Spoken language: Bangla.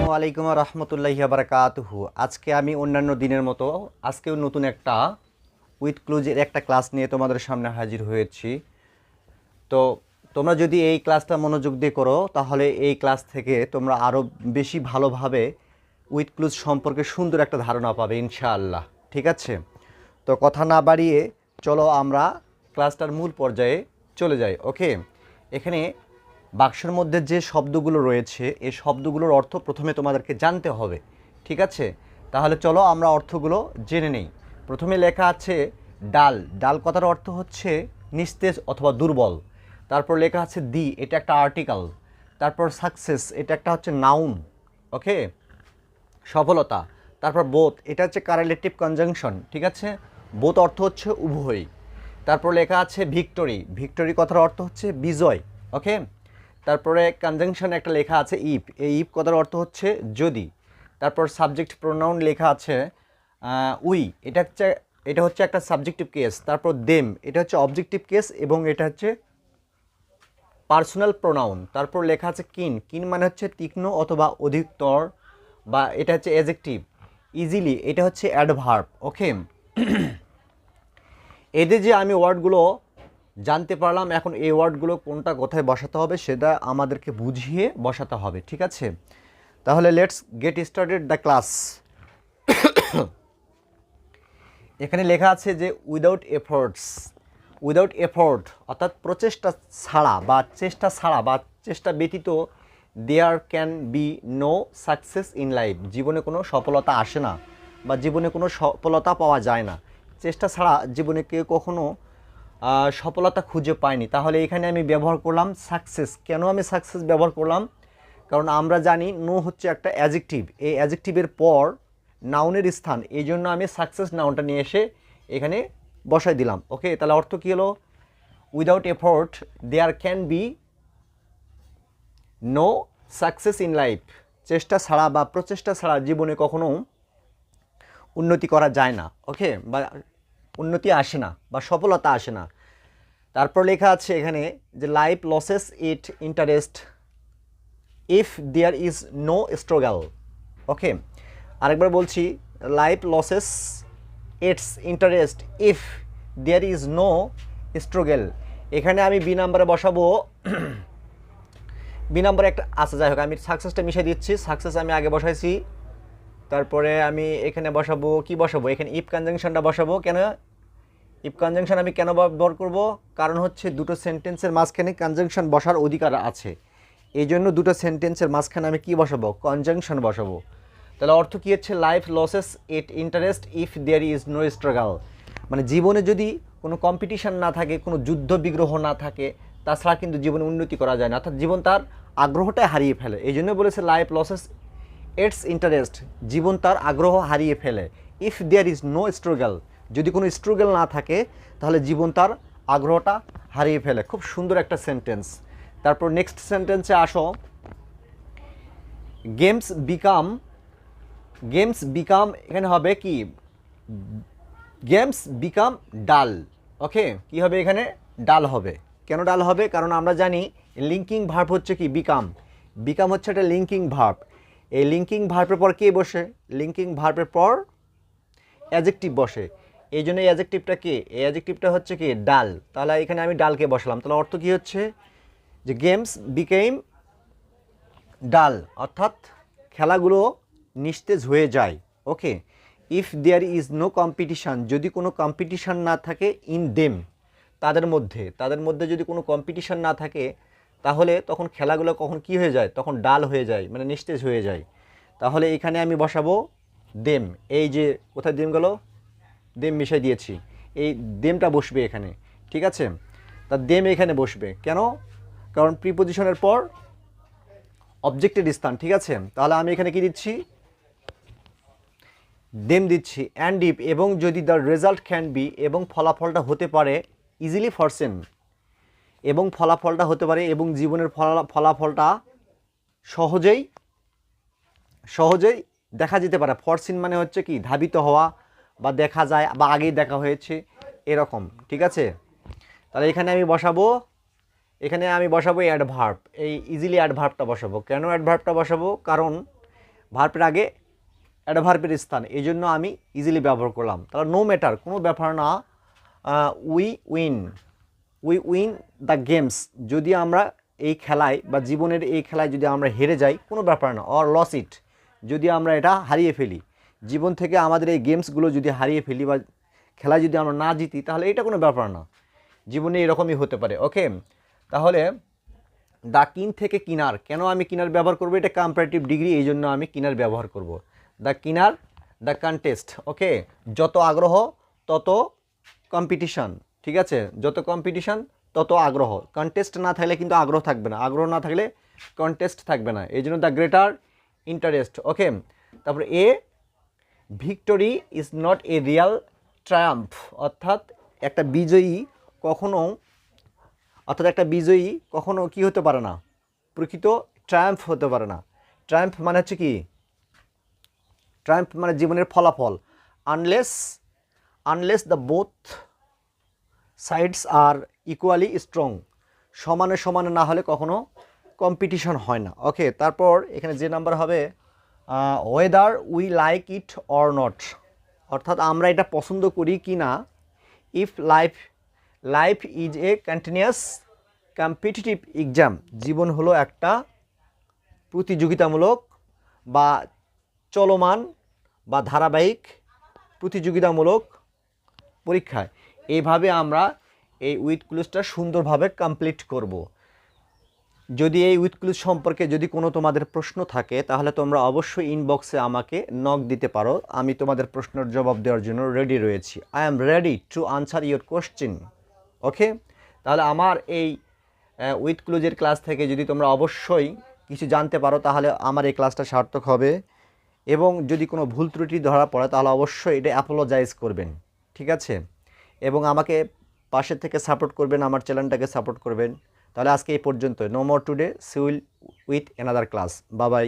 আসসালামু আলাইকুম রহমতুল্লাহি বারাকাতুহু। আজকে আমি অন্যান্য দিনের মতো, আজকেও নতুন একটা উইথ ক্লুজের একটা ক্লাস নিয়ে তোমাদের সামনে হাজির হয়েছি। তো তোমরা যদি এই ক্লাসটা মনোযোগ দিয়ে করো, তাহলে এই ক্লাস থেকে তোমরা আরও বেশি ভালোভাবে উইথ ক্লুজ সম্পর্কে সুন্দর একটা ধারণা পাবে, ইনশাআল্লাহ। ঠিক আছে? তো কথা না বাড়িয়ে চলো আমরা ক্লাসটার মূল পর্যায়ে চলে যাই, ওকে? এখানে বাক্সের মধ্যে যে শব্দগুলো রয়েছে এই শব্দগুলোর অর্থ প্রথমে তোমাদেরকে জানতে হবে, ঠিক আছে? তাহলে চলো আমরা অর্থগুলো জেনে নেই। প্রথমে লেখা আছে ডাল। ডাল কথার অর্থ হচ্ছে নিস্তেজ অথবা দুর্বল। তারপর লেখা আছে দি, এটা একটা আর্টিকেল। তারপর সাকসেস, এটা একটা হচ্ছে নাউন, ওকে? সফলতা। তারপর বোথ, এটা হচ্ছে কারেলেটিভ কনজাংশন, ঠিক আছে? বোথ অর্থ হচ্ছে উভয় তারপর লেখা আছে ভিক্টোরি। ভিক্টোরি কথার অর্থ হচ্ছে বিজয়, ওকে? তারপরে কনজাংশন একটা লেখা আছে ইপ এই ইপ কথার অর্থ হচ্ছে যদি। তারপর সাবজেক্ট প্রোনাউন লেখা আছে উই এটা হচ্ছে এটা হচ্ছে একটা সাবজেক্টিভ কেস তারপর দেম এটা হচ্ছে অবজেক্টিভ কেস এবং এটা হচ্ছে পার্সোনাল প্রোনাউন তারপর লেখা আছে কিন কিন মানে হচ্ছে তীক্ষ্ণ অথবা অধিকতর বা এটা হচ্ছে এজেক্টিভ ইজিলি এটা হচ্ছে অ্যাডভার্ব ওকে এদের যে আমি ওয়ার্ডগুলো জানতে পারলাম এখন এই ওয়ার্ডগুলো কোনটা কোথায় বসাতে হবে সেটা আমাদেরকে বুঝিয়ে বসাতে হবে, ঠিক আছে? তাহলে let's get started the class এখানে লেখা আছে যে উইদাউট এফোর্টস উইদাউট এফোর্ট অর্থাৎ প্রচেষ্টা ছাড়া বা চেষ্টা ছাড়া বা চেষ্টা ব্যতীত there can be no success in life জীবনে কোনো সফলতা আসে না বা জীবনে কোনো সফলতা পাওয়া যায় না। চেষ্টা ছাড়া জীবনে কেউ কখনো সফলতা খুঁজে পায়নি তাহলে এখানে আমি ব্যবহার করলাম সাকসেস কেন আমি সাকসেস ব্যবহার করলাম? কারণ আমরা জানি নো হচ্ছে একটা অ্যাজেক্টিভ এই অ্যাজেক্টিভের পর নাউনের স্থান। এই জন্য আমি সাকসেস নাউনটা নিয়ে এসে এখানে বসাই দিলাম। ওকে তাহলে অর্থ কী হলো? Without effort there can be no success in life চেষ্টা ছাড়া বা প্রচেষ্টা ছাড়া জীবনে কখনো উন্নতি করা যায় না। ওকে বা উন্নতি আসে না বা সফলতা আসে না। তারপর লেখা আছে এখানে যে life loses it interest if there is no struggle okay আরেকবার বলছি life loses its interest if there is no struggle এখানে আমি বি নাম্বারে বসাবো। বি নাম্বারে একটা আচ্ছা যাই হোক, আমি সাকসেসটা মিশিয়ে দিচ্ছি। সাকসেস আমি আগে বসাইছি। তারপরে আমি এখানে বসাবো, কি বসাবো? এখানে ইফ কনজাংশনটা বসাবো। কেন? ইফ কনজাংশন আমি কেন ব্যবহার করব? কারণ হচ্ছে দুটো সেন্টেন্সের মাঝখানে কনজাংশন বসার অধিকার আছে। এই জন্য দুটো সেন্টেন্সের মাঝখানে আমি কি বসাবো? কনজাংশন বসাবো। তাহলে অর্থ কী হচ্ছে? Life loses it interest if there is no struggle মানে জীবনে যদি কোনো কম্পিটিশন না থাকে, কোনো যুদ্ধ বিগ্রহ না থাকে, তাছাড়া কিন্তু জীবনে উন্নতি করা যায় না। অর্থাৎ জীবন তার আগ্রহটাই হারিয়ে ফেলে। এই জন্য বলেছে লাইফ লসেস ইটস ইন্টারেস্ট জীবন তার আগ্রহ হারিয়ে ফেলে। If there is no struggle যদি কোনো স্ট্রাগল না থাকে, তাহলে জীবন তার আগ্রহটা হারিয়ে ফেলে। খুব সুন্দর একটা সেন্টেন্স তারপর নেক্সট সেন্টেন্সে আসো। গেমস বিকাম গেমস বিকাম এখানে হবে কি? গেমস বিকাম ডাল ওকে কি হবে এখানে? ডাল হবে। কেন ডাল হবে? কারণ আমরা জানি লিঙ্কিং ভার্ব হচ্ছে কি? বিকাম বিকাম হচ্ছে একটা লিঙ্কিং ভার্ব এই লিঙ্কিং ভার্বের পর কে বসে? লিঙ্কিং ভার্বের পর অ্যাজেক্টিভ বসে। এই জন্য এই অ্যাজেক্টিভটা কে? এই অ্যাজেক্টিভটা হচ্ছে কি, ডাল। তাহলে এখানে আমি ডালকে বসালাম। তাহলে অর্থ কী হচ্ছে? যে গেমস বিকেম ডাল। অর্থাৎ খেলাগুলো নিস্তেজ হয়ে যায়। Okay? If there is no competition যদি কোনো কম্পিটিশান না থাকে ইন দেম তাদের মধ্যে তাদের মধ্যে যদি কোনো কম্পিটিশান না থাকে, তাহলে তখন খেলাগুলো কখন কি হয়ে যায়? তখন ডাল হয়ে যায় মানে নিস্তেজ হয়ে যায়। তাহলে এখানে আমি বসাবো দেম এই যে, কোথায় দেম গেল? দেম মিশাই দিয়েছি। এই দেমটা বসবে এখানে, ঠিক আছে? তা দেম এখানে বসবে। কেন? কারণ প্রিপোজিশনের পর অবজেক্টের স্থান, ঠিক আছে? তাহলে আমি এখানে কি দিচ্ছি? দেম দিচ্ছি। অ্যান্ড ইফ এবং যদি দ্য রেজাল্ট ক্যান বি এবং ফলাফলটা হতে পারে ইজিলি ফরসেন এবং ফলাফলটা হতে পারে, এবং জীবনের ফলা, ফলাফলটা সহজেই সহজেই দেখা যেতে পারে। ফরসিন মানে হচ্ছে কি, ধাবিত হওয়া বা দেখা যায় বা আগেই দেখা হয়েছে, এরকম, ঠিক আছে? তাহলে এখানে আমি বসাবো, এখানে আমি বসাবো অ্যাডভার্ব এই ইজিলি অ্যাডভার্বটা বসাবো। কেন অ্যাডভার্বটা বসাবো? কারণ ভার্বের আগে অ্যাডভার্বের স্থান, এই জন্য আমি ইজিলি ব্যবহার করলাম। তাহলে নো ম্যাটার কোনো ব্যাপার না we win we win the games যদি আমরা এই খেলায় বা জীবনের এই খেলায় যদি আমরা হেরে যাই, কোনো ব্যাপার না অর লস ইট যদি আমরা এটা হারিয়ে ফেলি। জীবন থেকে আমাদের এই গেমসগুলো যদি হারিয়ে ফেলি বা খেলায় যদি আমরা না জিতি, তাহলে এটা কোনো ব্যাপার না। জীবনে এরকমই হতে পারে ওকে তাহলে দা কিন থেকে কিনার, কেন আমি কিনার ব্যবহার করব? এটা কম্পারেটিভ ডিগ্রি এই জন্য আমি কিনার ব্যবহার করব। দ্য কিনার দ্য কন্টেস্ট ওকে যত আগ্রহ, তত কম্পিটিশন ঠিক আছে? যত কম্পিটিশন তত আগ্রহ। কন্টেস্ট না থাকলে কিন্তু আগ্রহ থাকবে না। আগ্রহ না থাকলে কন্টেস্ট থাকবে না। এই জন্য দ্য গ্রেটার ইন্টারেস্ট ওকে তারপরে a victory is not a real triumph, অর্থাৎ একটা বিজয়ী কখনো, অর্থাৎ একটা বিজয়ী কখনো কি হতে পারে না? প্রকৃত ট্রায়াম্ফ হতে পারে না। ট্রায়াম্ফ মানে হচ্ছে কি? ট্রায়াম্ফ মানে জীবনের ফলাফল। Unless unless the both sides are equally strong. সমানে সমানে না হলে কখনো কম্পিটিশন হয় না। ওকে, তারপর এখানে যে নাম্বার হবে? Whether we like it or not অর্থাৎ আমরা এটা পছন্দ করি কি না। If life life is a continuous competitive exam জীবন হলো একটা প্রতিযোগিতামূলক বা চলমান বা ধারাবাহিক প্রতিযোগিতামূলক পরীক্ষায়। এইভাবে আমরা এই উইথ ক্লুজটা সুন্দরভাবে কমপ্লিট করব। যদি এই উইথক্লুজ সম্পর্কে যদি কোনো তোমাদের প্রশ্ন থাকে, তাহলে তোমরা অবশ্যই ইনবক্সে আমাকে নক দিতে পারো। আমি তোমাদের প্রশ্নের জবাব দেওয়ার জন্য রেডি রয়েছি। I am ready to answer your question okay তাহলে আমার এই উইথ ক্লুজের ক্লাস থেকে যদি তোমরা অবশ্যই কিছু জানতে পারো, তাহলে আমার এই ক্লাসটা সার্থক হবে। এবং যদি কোনো ভুল ত্রুটি ধরা পড়ে, তাহলে অবশ্যই এটা অ্যাপোলোজাইজ করবেন। ঠিক আছে? এবং আমাকে পাশে থেকে সাপোর্ট করবেন, আমার চ্যানেলটাকে সাপোর্ট করবেন। তাহলে আজকে এই পর্যন্ত no more today see will with another class Babai